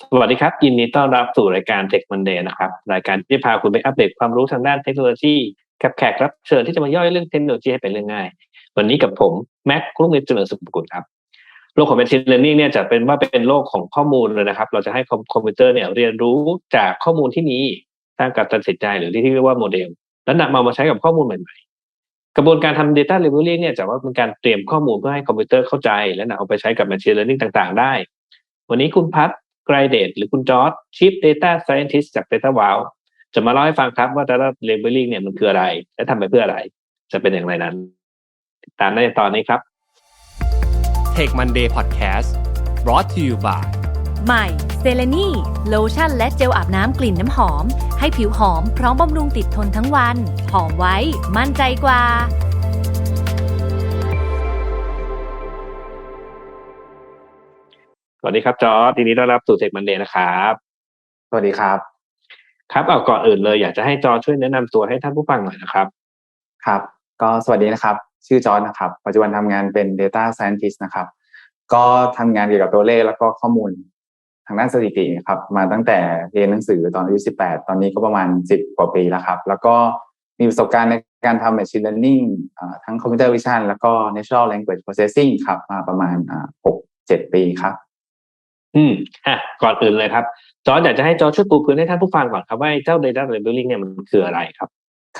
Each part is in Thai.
สวัสดีครับ ยินดีต้อนรับสู่รายการ Tech Monday นะครับ รายการที่พาคุณไปอัปเดตความรู้ทางด้านเทคโนโลยีกับแขกรับเชิญที่จะมาย่อยเรื่องเทคโนโลยีให้เป็นเรื่องง่าย วันนี้กับผมแม็กรุ่งเรืองเจริญสุขกุลครับโลกของ Machine Learning เนี่ยจะเป็นว่าเป็นโลกของข้อมูลเลยนะครับ เราจะให้คอมพิวเตอร์เนี่ยเรียนรู้จากข้อมูลที่มีสร้างการตัดสินใจหรือที่เรียกว่าโมเดล แล้วนำมามาใช้กับข้อมูลใหม่ๆ กระบวนการทำ Data Labeling เนี่ยจะว่าเป็นการเตรียมข้อมูลเพื่อให้คอมพิวเตอร์เข้าใจ และนำเอาไปใช้กับ Machine Learning ต่าง ๆ ได้ วันนี้คุณพัฒ ไกรเดตหรือคุณจอร์ด Chief Data Scientist จาก Data Wow จะมาเล่าให้ฟังครับว่า Data Labeling เนี่ยมันคืออะไร และทำไปเพื่ออะไร จะเป็นอย่างไรนั้นติดตามได้ในตอนนี้ครับ Take Monday Podcast brought to you by ใหม่เซเลนีโลชั่นและเจลอาบน้ำกลิ่นน้ำหอม ให้ผิวหอมพร้อมบำรุงติดทนทั้งวัน หอมไว้ มั่นใจกว่า สวัสดีครับจอร์ดทีนี้ต้อนรับสู่ Tech Monday นะครับ สวัสดีครับ ครับเอาก่อนอื่นเลย อยากจะให้จอร์จช่วยแนะนำตัวให้ท่านผู้ฟังหน่อยนะครับ ครับ ก็สวัสดีนะครับ ชื่อจอร์นนะครับ ปัจจุบันทำงานเป็น Data Scientist นะครับ ก็ทำงานเกี่ยวกับตัวเลขแล้วก็ข้อมูลทางด้านสถิติครับ มาตั้งแต่เรียนหนังสือตอนอายุ18 ตอนนี้ก็ประมาณ 10 กว่าปีแล้วครับ แล้วก็มีประสบการณ์ในการทำ Machine Learning อ่าทั้ง Computer Vision แล้วก็ Natural Language Processing ครับ มาประมาณอ่า6-7 ปีครับ อืมอะก่อนอื่นเลยครับ จอร์จอยากจะให้จอร์จช่วยปูพื้นให้ท่านผู้ฟังก่อนครับว่าเจ้า Data Labeling เนี่ยมันคืออะไรครับ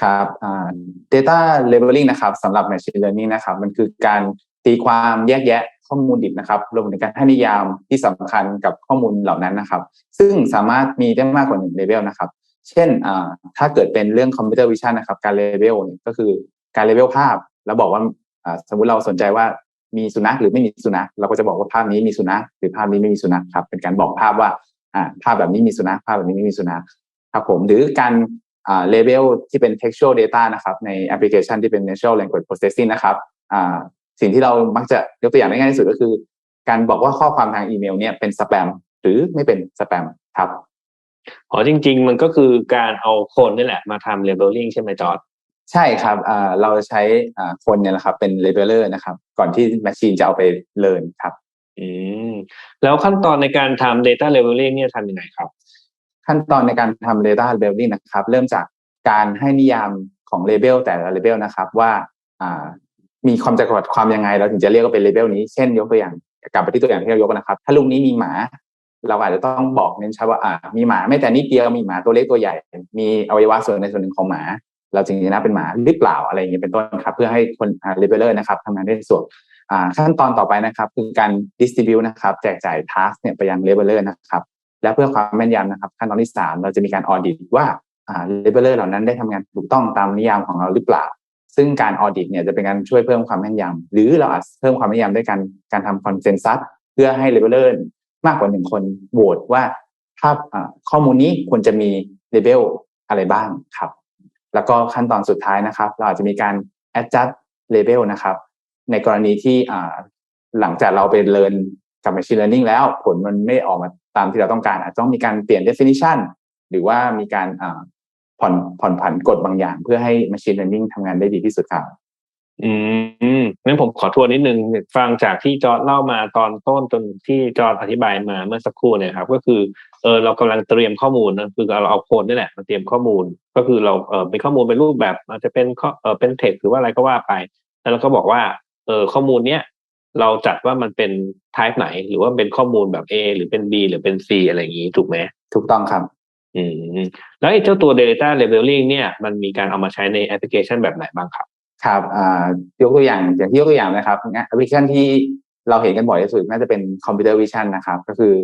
ครับอ่า data labeling นะครับสำหรับ machine learning นะครับ มันคือการตีความแยกแยะข้อมูลดิบนะครับรวมถึงการให้นิยามที่สำคัญกับข้อมูลเหล่านั้นนะครับ ซึ่งสามารถมีได้มากกว่าหนึ่งเลเวลนะครับ เช่นอ่าถ้าเกิดเป็นเรื่องคอมพิวเตอร์วิชั่นนะครับ การเลเวลเนี่ยก็คือการเลเวลภาพ แล้วบอกว่าอ่าสมมุติเราสนใจว่า มีสุนัขหรือไม่มีสุนัขเราก็จะบอกว่าภาพนี้มีสุนัขหรือภาพนี้ไม่มีสุนัขครับ เป็นการบอกภาพว่าอ่าภาพแบบนี้มีสุนัขภาพแบบนี้ไม่มีสุนัขครับผมหรือการอ่า label ที่เป็น textual data นะครับ ในแอปพลิเคชันที่เป็น natural language processing นะครับอ่าสิ่งที่เรามักจะยกตัวอย่างได้ง่ายที่สุดก็คือ การบอกว่าข้อความทางอีเมล เนี่ยเป็นสแปมหรือไม่เป็นสแปมครับอ๋อจริง ๆ มันก็คือการเอาคนนี่แหละมาทำ Labeling ใช่ไหมจอร์จ ใช่ครับอ่าเราจะใช้อ่าคนเนี่ยแหละครับ เป็น labeler นะครับ ก่อนที่ machine จะเอาไป learn ครับ อืมแล้วขั้นตอนในการทำ Data Labeling เนี่ยทำยังไงครับ ขั้นตอนในการทำ data labeling นะครับ เริ่มจากการให้นิยามของ label แต่ละ label นะครับว่าอ่ามีความจำกัดความยังไง เราถึงจะเรียกว่าเป็น label นี้ เช่นยกตัวอย่างกลับไปที่ตัวอย่างที่เรายกนะครับ ถ้าลูกนี้มีหมา เราอาจจะต้องบอกเน้นชัดว่าอ่ามีหมาไม่แต่นิดเดียวมีหมาตัวเล็กตัวใหญ่ มีอวัยวะส่วนในส่วนหนึ่งของหมา เราจึงจะนับเป็นหมาหรือเปล่าอะไรอย่างเงี้ยเป็นต้นครับ เพื่อให้คนอ่า labeler นะครับทำงานได้สะดวกอ่าขั้นตอนต่อไปนะครับคือการ distribute นะครับแจกจ่าย task เนี่ยไปยัง labeler นะครับและเพื่อความแม่นยำนะครับ ขั้นตอนที่สามเราจะมีการออดิตว่าอ่าเลเวลเลอร์เหล่านั้นได้ทำงานถูกต้องตามนิยามของเราหรือเปล่า ซึ่งการออดิตเนี่ยจะเป็นการช่วยเพิ่มความแม่นยำหรือเราอาจเพิ่มความแม่นยำด้วยการการทำคอนเซนแซสเพื่อให้เลเวลเลอร์มากกว่าหนึ่งคนโหวตว่าภาพอ่าข้อมูลนี้ควรจะมีเลเวลอะไรบ้างครับ แล้วก็ขั้นตอนสุดท้ายนะครับ เราอาจจะมีการ adjust label นะครับ ในกรณีที่หลังจากเราไปเรียนกับ machine learning แล้วผลมันไม่ออกมาตามที่เราต้องการ อาจต้องมีการเปลี่ยน definition หรือว่ามีการผ่อนผ่อนผันกฎบางอย่าง เพื่อให้ machine learning ทำงานได้ดีที่สุดครับอืมงั้นผมขอทวนนิดนึงฟังจากที่จอร์ดเล่ามาตอนต้นจนที่จอร์ดอธิบายมาเมื่อสักครู่เนี่ยครับ ก็คือ เออเรากำลังเตรียมข้อมูลนะคือเราเอาโคนนี่แหละมาเตรียมข้อมูล ก็คือเราเออเป็นข้อมูลเป็นรูปแบบอาจจะเป็นข้อเออเป็นเท็กหรือว่าอะไรก็ว่าไป แล้วเราก็บอกว่าเออข้อมูลเนี้ยเราจัดว่ามันเป็น type ไหน หรือว่าเป็นข้อมูลแบบ A หรือเป็น B หรือเป็น C อะไรอย่างนี้ถูกไหมถูกต้องครับ อืมแล้วไอ้เจ้าตัว data labeling เนี่ยมันมีการเอามาใช้ในแอปพลิเคชันแบบไหนบ้างครับครับอ่ายกตัวอย่างอย่างที่ยกตัวอย่างนะครับแอปพลิเคชันที่ เราเห็นกันบ่อยที่สุดน่าจะเป็นคอมพิวเตอร์วิชั่นนะครับ ก็คือ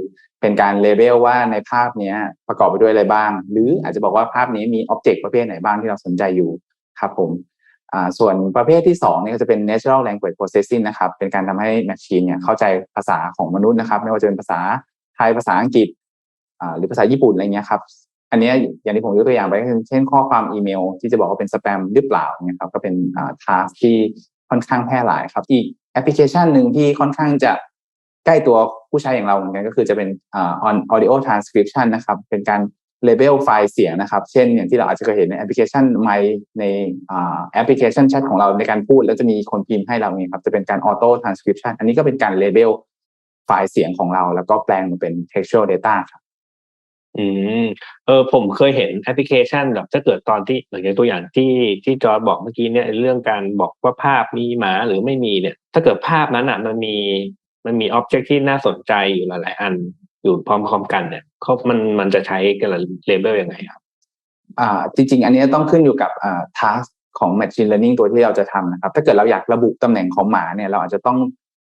เป็นการเลเบลว่าในภาพนี้ประกอบไปด้วยอะไรบ้าง หรืออาจจะบอกว่าภาพนี้มีอ็อบเจกต์ประเภทไหนบ้างที่เราสนใจอยู่ครับผมส่วนประเภทที่สองนี่ก็จะเป็น natural language processing นะครับ เป็นการทำให้ machine เนี่ยเข้าใจภาษาของมนุษย์นะครับ ไม่ว่าจะเป็นภาษาไทยภาษาอังกฤษหรือภาษาญี่ปุ่นอะไรเงี้ยครับ อันนี้อย่างที่ผมยกตัวอย่างไปก็คือเช่นข้อความอีเมล ที่จะบอกว่าเป็นสแปมหรือเปล่าเนี่ยครับก็เป็นอ่าทาสที่ ค่อนข้างแพร่หลายครับ อีกแอปพลิเคชันหนึ่งที่ค่อนข้างจะใกล้ตัวผู้ใช้อย่างเราเหมือนกันก็คือจะเป็นอ่า on audio transcription นะครับ เป็นการ label ไฟล์เสียงนะครับ เช่นอย่างที่เราอาจจะเคยเห็นในแอปพลิเคชันไมในอ่าแอปพลิเคชันแชทของเราในการพูด แล้วจะมีคนพิมพ์ให้เราเนี่ยครับ จะเป็นการ auto transcription อันนี้ก็เป็นการ label ไฟล์เสียงของเรา แล้วก็แปลงมาเป็น textual data ครับ อืมเออผมเคยเห็นแอปพลิเคชันแบบถ้าเกิดตอนที่อย่างตัวอย่างที่ที่จอร์ดบอกเมื่อกี้เนี่ยเรื่องการบอกว่าภาพมีหมาหรือไม่มีเนี่ย ถ้าเกิดภาพนั้นอะมันมีมันมีอ็อบเจกต์ที่น่าสนใจอยู่หลายๆอันอยู่พร้อมๆกันเนี่ยเขามันมันจะใช้กันเลเบลยังไงครับ อ่า จริง ๆ อันนี้ต้องขึ้นอยู่กับอ่า task ของ machine learning ตัวที่เราจะทำนะครับ ถ้าเกิดเราอยากระบุตำแหน่งของหมาเนี่ยเราอาจจะต้อง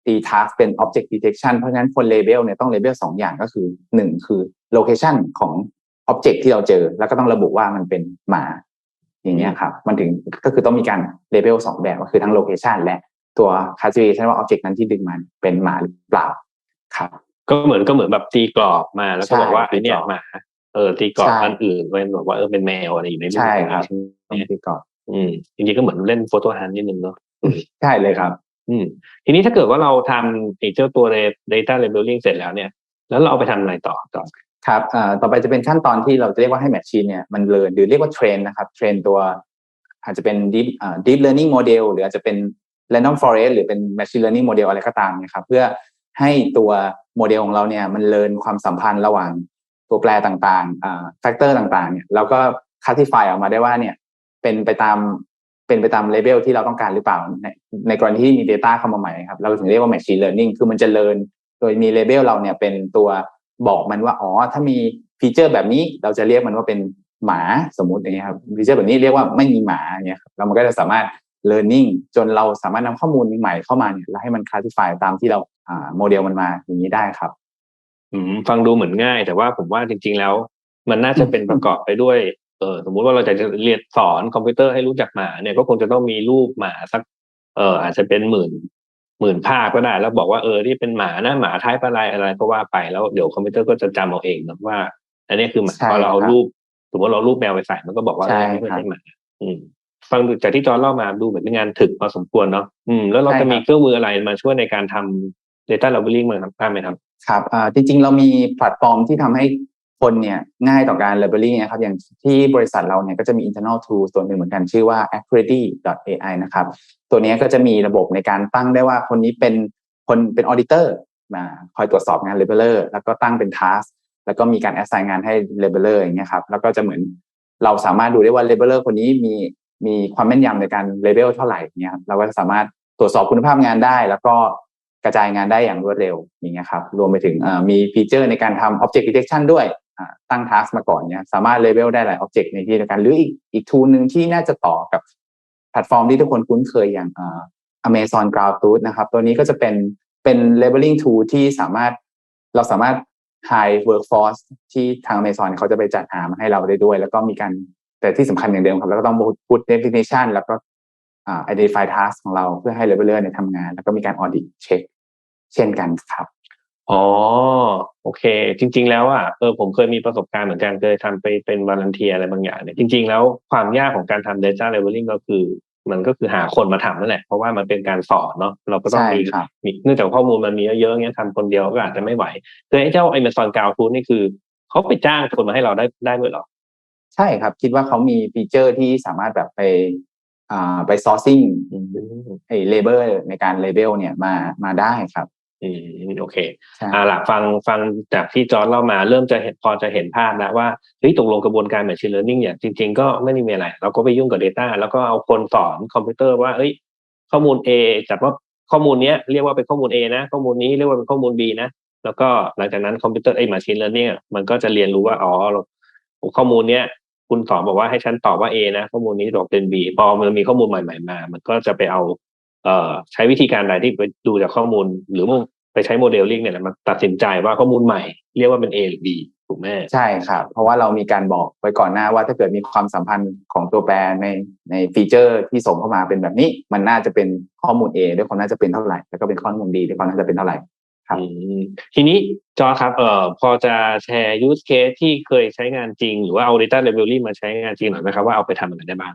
ตี task เป็น object detection เพราะฉะนั้นคน label เนี่ยต้อง label สองอย่างก็คือหนึ่งคือ location ของ object ที่เราเจอ แล้วก็ต้องระบุว่ามันเป็นหมา อย่างเงี้ยครับ มันถึงก็คือต้องมีการ label สองแบบก็คือทั้ง location และตัว classification ว่า object นั้นที่ดึงมันเป็นหมาหรือเปล่าครับ ก็เหมือนก็เหมือนแบบตีกรอบมาแล้วก็บอกว่าใช่ไอเนี่ยตีกรอบหมาเออตีกรอบใช่อันอื่นเป็นแบบว่าเออเป็นแมวอะไรอยู่ในรูปใช่ครับใช่ไหมต้องตีกรอบอืมจริงๆก็เหมือนเล่นโฟโต้ฮันนิดนึงเนาะใช่เลยครับ อืม ทีนี้ถ้าเกิดว่าเราทำไอ้เจ้าตัว data labeling เสร็จแล้วเนี่ย แล้วเราเอาไปทำอะไรต่อต่อ ครับต่อไปจะเป็นขั้นตอนที่เราจะเรียกว่าให้แมชชีนเนี่ยมันเรียนหรือเรียกว่าเทรนนะครับเทรนตัวอาจจะเป็น deep deep learning model หรืออาจจะเป็น random forest หรือเป็น machine learning model อะไรก็ตามนะครับเพื่อให้ตัวโมเดลของเราเนี่ยมันเรียนความสัมพันธ์ระหว่างตัวแปรต่างๆอ่าแฟกเตอร์ต่างๆเนี่ยแล้วก็ classify ออกมาได้ว่าเนี่ยเป็นไปตามเป็นไปตามเลเบลที่เราต้องการหรือเปล่า ในในกรณีที่มี Data เข้ามาใหม่ครับเราถึงเรียกว่า machine learning คือมันจะเรียนโดยมีเลเบลเราเนี่ยเป็นตัว บอกมันว่าอ๋อถ้ามีฟีเจอร์แบบนี้เราจะเรียกมันว่าเป็นหมาสมมุติอย่างเงี้ยครับฟีเจอร์แบบนี้เรียกว่าไม่มีหมาอย่างเงี้ยครับแล้วมันก็จะสามารถ learning จนเราสามารถนำข้อมูลใหม่เข้ามาเนี่ยแล้วให้มัน classify ตามที่เราอ่าโมเดลมันมาอย่างนี้ได้ครับ อืมฟังดูเหมือนง่าย แต่ว่าผมว่าจริง ๆ แล้ว มันน่าจะเป็นประกอบไปด้วยเออสมมุติว่าเราจะเรียนสอนคอมพิวเตอร์ให้รู้จักหมาเนี่ยก็คงจะต้องมีรูปหมาสักเอออาจจะเป็นหมื่น หมื่นภาพก็ได้ แล้วบอกว่าเออที่เป็นหมานะหมาท้ายปลายอะไรก็ว่าไปแล้วเดี๋ยวคอมพิวเตอร์ก็จะจำเอาเองนะว่า อันนี้คือหมาใช่พอเราเอาครับรูปสมมติเราเอารูปแมวไปใส่มันก็บอกว่าใช่เออไม่ครับใช่หมาอืมฟังดูจากที่จอเล่ามาดูเหมือนเป็นงานถึกพอสมควรเนาะอืมแล้วเราใช่จะมีครับเครื่องมืออะไรมาช่วยในการทำ data labeling มั้างครับได้ไหมครับ ครับอ่าจริง ๆ เรามีแพลตฟอร์มที่ทำให้ คนเนี่ยง่ายต่อการ labeling นะครับอย่างที่บริษัทเราเนี่ยก็จะมี internal tool ตัวหนึ่งเหมือนกันชื่อว่า accuracy.ai นะครับตัวนี้ก็จะมีระบบในการตั้งได้ว่าคนนี้เป็นคนเป็น auditor มาคอยตรวจสอบงาน labeler แล้วก็ตั้งเป็น task แล้วก็มีการ assign งานให้ labeler อย่างเงี้ยครับแล้วก็จะเหมือนเราสามารถดูได้ว่า labeler คนนี้มีมีความแม่นยำในการ label เท่าไหร่เนี่ยครับเราก็สามารถตรวจสอบคุณภาพงานได้ แล้วก็กระจายงานได้อย่างรวดเร็วอย่างเงี้ยครับรวมไปถึงมีฟีเจอร์ในการทำ object detection ด้วย ตั้ง task มาก่อนเนี่ยสามารถ label ได้หลาย object ในที่เดียวกัน หรืออีกอีก tool หนึ่งที่น่าจะต่อกับแพลตฟอร์มที่ทุกคนคุ้นเคยอย่างอ่า Amazon Ground Truth นะครับ ตัวนี้ก็จะเป็นเป็น labeling tool ที่สามารถเราสามารถ high workforce ที่ทาง Amazon เขาจะไปจัดหามาให้เราได้ด้วย แล้วก็มีการแต่ที่สำคัญอย่างเดิมครับ แล้วก็ต้อง put definition แล้วก็อ่า identify task ของเราเพื่อให้ labeler เนี่ยทำงาน แล้วก็มีการ audit check เช่นกันครับ อ๋อ โอเค จริง ๆ แล้วอะเออผมเคยมีประสบการณ์เหมือนกันเคยทำไปเป็นวาลันเทียอะไรบางอย่างเนี่ยจริง ๆ แล้วความยากของการทำ data labeling ก็คือ มันก็คือหาคนมาทำนั่นแหละ เพราะว่ามันเป็นการสอนเนาะเราก็ต้องใช่มีครับมีเนื่องจากข้อมูลมันมีเยอะๆเงี้ยทำคนเดียวก็อาจจะไม่ไหวคือไอ้เจ้า Amazon Cloud Tool นี่คือเขาไปจ้างคนมาให้เราได้ได้ด้วยเหรอ ใช่ครับ คิดว่าเขามีฟีเจอร์ที่สามารถแบบไปอ่าไป sourcing อืมไอ้ label ในการ label เนี่ยมามาได้ครับ อืมโอเคใช่อ่าล่ะฟังฟังจากที่จอร์นเล่ามาเริ่มจะเห็นพอจะเห็นภาพแล้วว่าเฮ้ยตกลงกระบวนการ machine learning เนี่ยจริง ๆ ก็ไม่ได้มีอะไร เราก็ไปยุ่งกับ Data แล้วก็เอาคนสอนคอมพิวเตอร์ว่าเอ้ย ข้อมูล A จัดว่าข้อมูลเนี้ยเรียกว่าเป็นข้อมูล A นะ ข้อมูลนี้เรียกว่าเป็นข้อมูล B นะ แล้วก็หลังจากนั้นคอมพิวเตอร์ไอ้ machine learning อะมันก็จะเรียนรู้ว่าอ๋อเราข้อมูลเนี้ยคุณสอนบอกว่าให้ฉันตอบว่า A นะ ข้อมูลนี้ตอบเป็น B พอมันมีข้อมูลใหม่ ๆ มา มันก็จะไปเอา เอ่อใช้วิธีการใดที่ไปดูจากข้อมูล หรือไปใช้โมเดลลิ่งเนี่ยแหละมาตัดสินใจว่าข้อมูลใหม่ เรียกว่าเป็น A หรือ B ถูกไหมใช่ครับเพราะว่าเรามีการบอกไว้ก่อนหน้าว่าถ้าเกิดมีความสัมพันธ์ของตัวแปรในในฟีเจอร์ที่ส่งเข้ามาเป็นแบบนี้ มันน่าจะเป็นข้อมูล A ด้วยความน่าจะเป็นเท่าไหร่ แล้วก็เป็นข้อมูล B ด้วยความน่าจะเป็นเท่าไหร่ครับอืมทีนี้จอครับเอ่อพอจะแชร์ use case ที่เคยใช้งานจริง หรือว่าเอา data labeling มาใช้งานจริงหน่อยนะครับว่าเอาไปทำอะไรได้บ้าง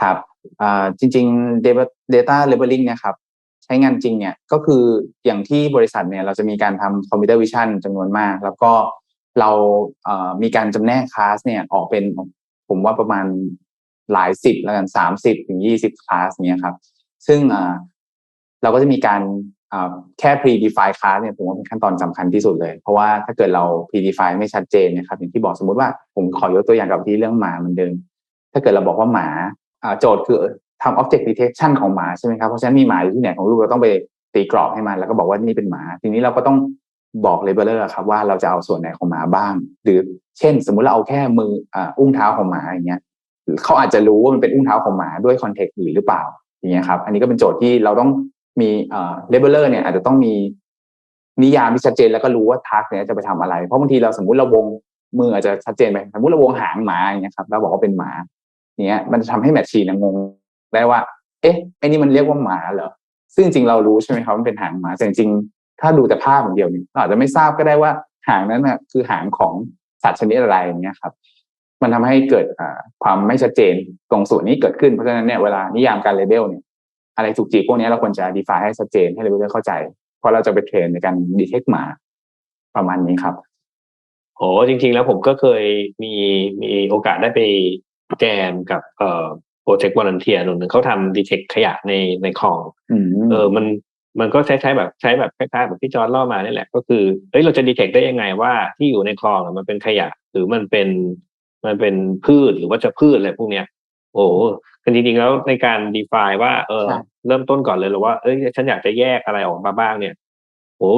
ครับจริงๆ data labeling เนี่ยครับใช้งานจริงเนี่ยก็คืออย่างที่บริษัทเนี่ยเราจะมีการทำคอมพิวเตอร์วิชั่นจำนวนมาก แล้วก็เรามีการจำแนกคลาสเนี่ยออกเป็นผมว่าประมาณหลายสิบแล้วกันสามสิบถึงยี่สิบคลาสเนี่ยครับ ซึ่งเราก็จะมีการแค่ pre-define class เนี่ยผมว่าเป็นขั้นตอนสำคัญที่สุดเลย เพราะว่าถ้าเกิดเรา pre-define ไม่ชัดเจนนะครับอย่างที่บอกสมมติว่าผมขอยกตัวอย่างกับที่เรื่องหมาเหมือนเดิม ถ้าเกิดเราบอกว่าหมา โจทย์คือทำ object detection ของหมาใช่ไหมครับ เพราะฉะนั้นมีหมาอยู่ที่ไหนของลูกเราต้องไปตีกรอบให้มัน แล้วก็บอกว่านี่เป็นหมา ทีนี้เราก็ต้องบอก labeler ครับว่าเราจะเอาส่วนไหนของหมาบ้าง หรือเช่น สมมุติเราเอาแค่มืออุ้งเท้าของหมาอย่างเงี้ยเขาอาจจะรู้ว่ามันเป็นอุ้งเท้าของหมาด้วยคอนเทกต์หรือเปล่าอย่างเงี้ยครับ อันนี้ก็เป็นโจทย์ที่เราต้องมีเลเบลเลอร์เนี่ยอาจจะต้องมีนิยามที่ชัดเจนแล้วก็รู้ว่าทักเนี่ยจะไปทำอะไร เพราะบางทีเราสมมุติเราวงมืออาจจะชัดเจนไปสมมติเราวงหางหมาอย่างเงี้ยครับเราบอกว่าเป็นหมา เนี้ยมันจะทำให้แมชชีนงงได้ว่า เอ๊ะไอ้นี่มันเรียกว่าหมาเหรอซึ่งจริงเรารู้ใช่ไหมครับมันเป็นหางหมาแต่จริงถ้าดูแต่ภาพอย่างเดียวนี่เราอาจจะไม่ทราบก็ได้ว่าหางนั้นนะคือหางของสัตว์ชนิดอะไรอย่างเงี้ยครับ มันทำให้เกิดความไม่ชัดเจนตรงส่วนนี้เกิดขึ้นเพราะฉะนั้นเนี่ยเวลานิยามการเลเบลเนี่ยอะไรถูกจีพวกนี้เราควรจะ define ให้ชัดเจนให้เลเวลเข้าใจเพราะเราจะไปเทรนในการ detect หมาประมาณนี้ครับโอ้จริง ๆ แล้วผมก็เคยมีมีโอกาสได้ไป แจมกับเอ่อโปรเจกต์วอลันเทียหนึ่งเขาทำดีเทคขยะในในคลองเออมันมันก็ใช้ใช้แบบใช้แบบคล้ายๆแบบที่จอร์ดเล่ามานี่แหละ ก็คือเฮ้ยเราจะดีเทคได้ยังไงว่าที่อยู่ในคลองมันเป็นขยะ หรือมันเป็นมันเป็นพืชหรือว่าจะพืชอะไรพวกเนี้ย โอ้คือจริงๆแล้วในการ define ว่าเออเริ่มต้นก่อนเลยหรือว่าเอ้ยฉันอยากจะแยกอะไรออกมาบ้างเนี่ย โอ้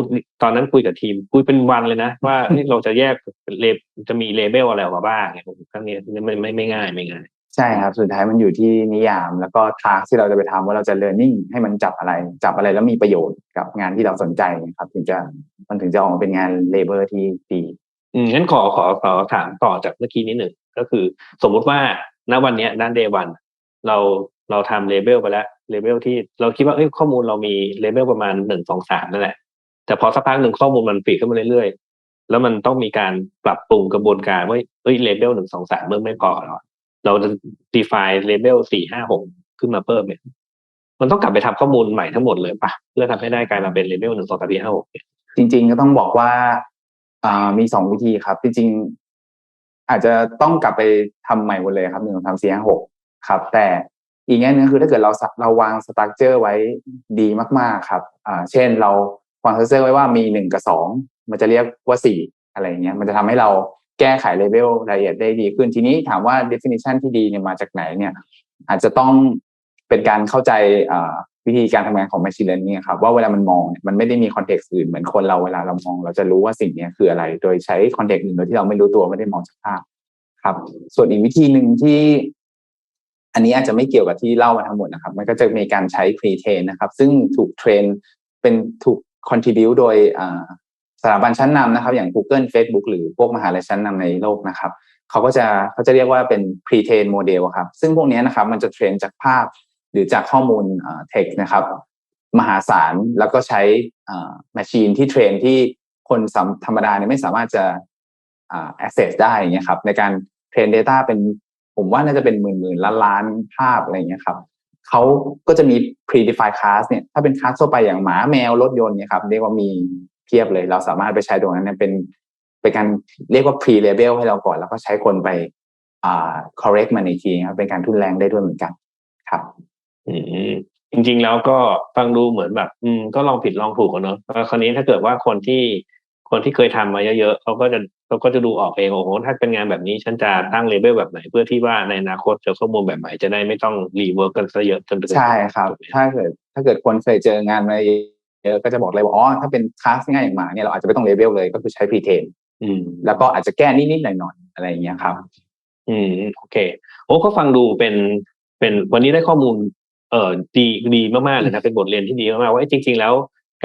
ตอนนั้นคุยกับทีมคุยเป็นวันเลยนะ ว่าเราจะแยกเลจะมีเลเบลอะไรออกมาบ้างเนี่ยครั้งนี้ไม่ไม่ไม่ง่ายไม่ง่ายใช่ครับ สุดท้ายมันอยู่ที่นิยาม แล้วก็ทาที่เราจะไปทำว่าเราจะ learning ให้มันจับอะไร จับอะไรแล้วมีประโยชน์กับงานที่เราสนใจครับ ถึงจะมันถึงจะออกมาเป็นงานเลเบอร์ที่ดีอืมงั้นขอขอขอถามต่อจากเมื่อกี้นิดหนึ่งก็คือ สมมุติว่าณวันนี้ด้านเดวันเราเราทำเลเบลไปแล้วเลเบลที่เราคิดว่าเอ้ยข้อมูลเรามีเลเบลประมาณหนึ่งสองสามนั่นแหละ แต่พอสักพักหนึ่งข้อมูลมันปีกขึ้นมาเรื่อยๆ แล้วมันต้องมีการปรับปรุงกระบวนการว่าเอ้ยเลเบลหนึ่งสองสามเมื่อไม่พอหรอเราจะ define เลเบลสี่ห้าหกขึ้นมาเพิ่มเนี่ยมันต้องกลับไปทำข้อมูลใหม่ทั้งหมดเลยปะเพื่อทำให้ได้กลายมาเป็นเลเวลหนึ่งสองสามสี่ห้าหกจริง ๆ ก็ต้องบอกว่าอ่ามีสองวิธีครับ จริง ๆ อาจจะต้องกลับไปทำใหม่หมดเลยครับหนึ่งสามสี่ห้าหกครับ แต่อีกแง่นึงคือถ้าเกิดเราเราวางสตั๊กเจอร์ไว้ดีมาก ๆ ครับ อ่า เช่นเรา วางสตั๊กเจอร์ไว้ว่ามีหนึ่งกับสองมันจะเรียกว่าสี่อะไรเงี้ยมันจะทำให้เราแก้ไขเลเวลรายละเอียดได้ดีขึ้นทีนี้ถามว่า definition ที่ดีเนี่ยมาจากไหนเนี่ย อาจจะต้องเป็นการเข้าใจวิธีการทำงานของ machine learning ครับว่าเวลามันมองมันไม่ได้มีคอนเท็กซ์อื่นเหมือนคนเราเวลาเรามองเราจะรู้ว่าสิ่งนี้คืออะไร โดยใช้คอนเท็กซ์อื่นโดยที่เราไม่รู้ตัวไม่ได้มองจากภาพครับ ส่วนอีกวิธีหนึ่งที่ อันนี้อาจจะไม่เกี่ยวกับที่เล่ามาทั้งหมดนะครับ มันก็จะมีการใช้ pre train นะครับ ซึ่งถูกเทรนเป็นถูก contribute โดยสถาบันชั้นนำนะครับ อย่าง Google Facebook หรือพวกมหาลัยชั้นนำในโลกนะครับเขาก็จะเขาจะเรียกว่าเป็น pre train model ครับ ซึ่งพวกนี้นะครับมันจะเทรนจากภาพหรือจากข้อมูลเทคนะครับ มหาศาลแล้วก็ใช้แมชชีนที่เทรนที่คนธรรมดาเนี่ยไม่สามารถจะ access ได้เงี้ยครับในการเทรน Data เป็นผมว่าน่าจะเป็นหมื่นหมื่นล้านล้านภาพอะไรเงี้ยครับ เขาก็จะมี predefined class เนี่ยถ้าเป็นคลาสทั่วไปอย่างหมาแมวรถยนต์เนี่ยครับเรียกว่ามีเพียบเลย เราสามารถไปใช้ตรงนั้นเป็นเป็นการเรียกว่า pre label ให้เราก่อน แล้วก็ใช้คนไปอ่า correct มันอีกทีครับเป็นการทุนแรงได้ด้วยเหมือนกันครับอืมจริงๆแล้วก็ฟังดูเหมือนแบบ อืมก็ลองผิดลองถูกกันเนาะคราวนี้ถ้าเกิดว่าคนที่ คนที่เคยทำมาเยอะๆเขาก็จะเขาก็จะดูออกเองโอ้โหถ้าเป็นงานแบบนี้ฉันจะตั้งเลเบลแบบไหน เพื่อที่ว่าในอนาคตจะข้อมูลแบบไหนจะได้ไม่ต้องรีเวิร์กกันซะเยอะจนใช่ครับ ถ้าเกิดถ้าเกิดคนเคยเจองานมาเยอะก็จะบอกเลยว่าอ๋อถ้าเป็นคลาสง่ายอย่างมาเนี่ยเราอาจจะไม่ต้องเลเบลเลยก็คือใช้พรีเทนแล้วก็อาจจะแก้นิดๆหน่อยๆอะไรอย่างเงี้ยครับ อืมโอเค โอ้ก็ฟังดูเป็นเป็นวันนี้ได้ข้อมูล เออดีดีมากๆเลยนะเป็นบทเรียนที่ดีมากๆว่าจริง ๆ แล้ว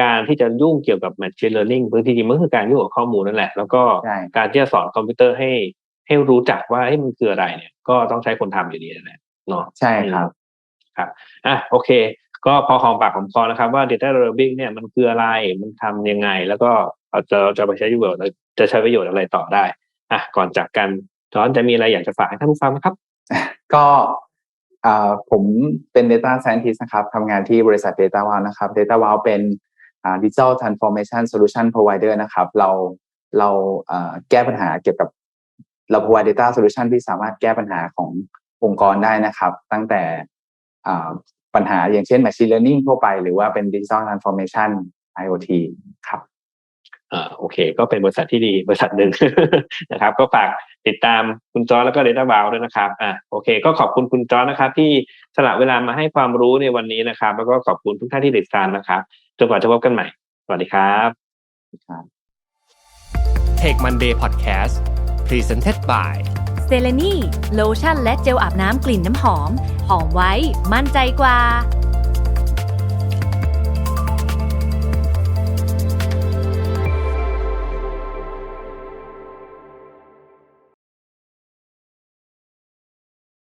การที่จะยุ่งเกี่ยวกับ machine learning พื้นที่จริงมันคือการยุ่งกับข้อมูลนั่นแหละ แล้วก็การที่จะสอนคอมพิวเตอร์ให้ให้รู้จักว่าให้มันคืออะไรเนี่ย ก็ต้องใช้คนทำอยู่ดีนะเนาะใช่ครับครับอะโอเค ก็พอของปากของคอนะครับว่า data labeling เนี่ยมันคืออะไรมันทำยังไง แล้วก็จะจะไปใช้ประโยชน์จะใช้ประโยชน์อะไรต่อได้อะก่อนจากกันจอนจะมีอะไรอยากจะฝากให้ท่านผู้ฟังไหมครับ ก็ผมเป็น Data Scientist นะครับทำงานที่บริษัท Data Wow นะครับ Data Wow เป็น ดิจิทัลทรานส์ฟอร์เมชันโซลูชันพรอไวเดอร์นะครับ เราเราแก้ปัญหาเกี่ยวกับเรา provide data solution ที่สามารถแก้ปัญหาขององค์กรได้นะครับ ตั้งแต่ปัญหาอย่างเช่น machine learning ทั่วไป หรือว่าเป็นดิจิทัลทรานส์ฟอร์เมชัน IoT ครับอโอเค ก็เป็นบริษัทที่ดีบริษัทหนึ่งนะครับ ก็ฝากติดตามคุณจอแล้วก็เดต้าบ o w ด้วยนะครับอะโอเค ก็ขอบคุณคุณจอนะครับ ที่สละเวลามาให้ความรู้ในวันนี้นะครับ แล้วก็ขอบคุณทุกท่านที่ติดตามนะครับ จนกว่าจะพบกันใหม่ สวัสดีครับ Take Monday Podcast Presented by เซเลนีโลชั่นและเจลอาบน้ำกลิ่นน้ำหอม หอมไว้ มั่นใจกว่า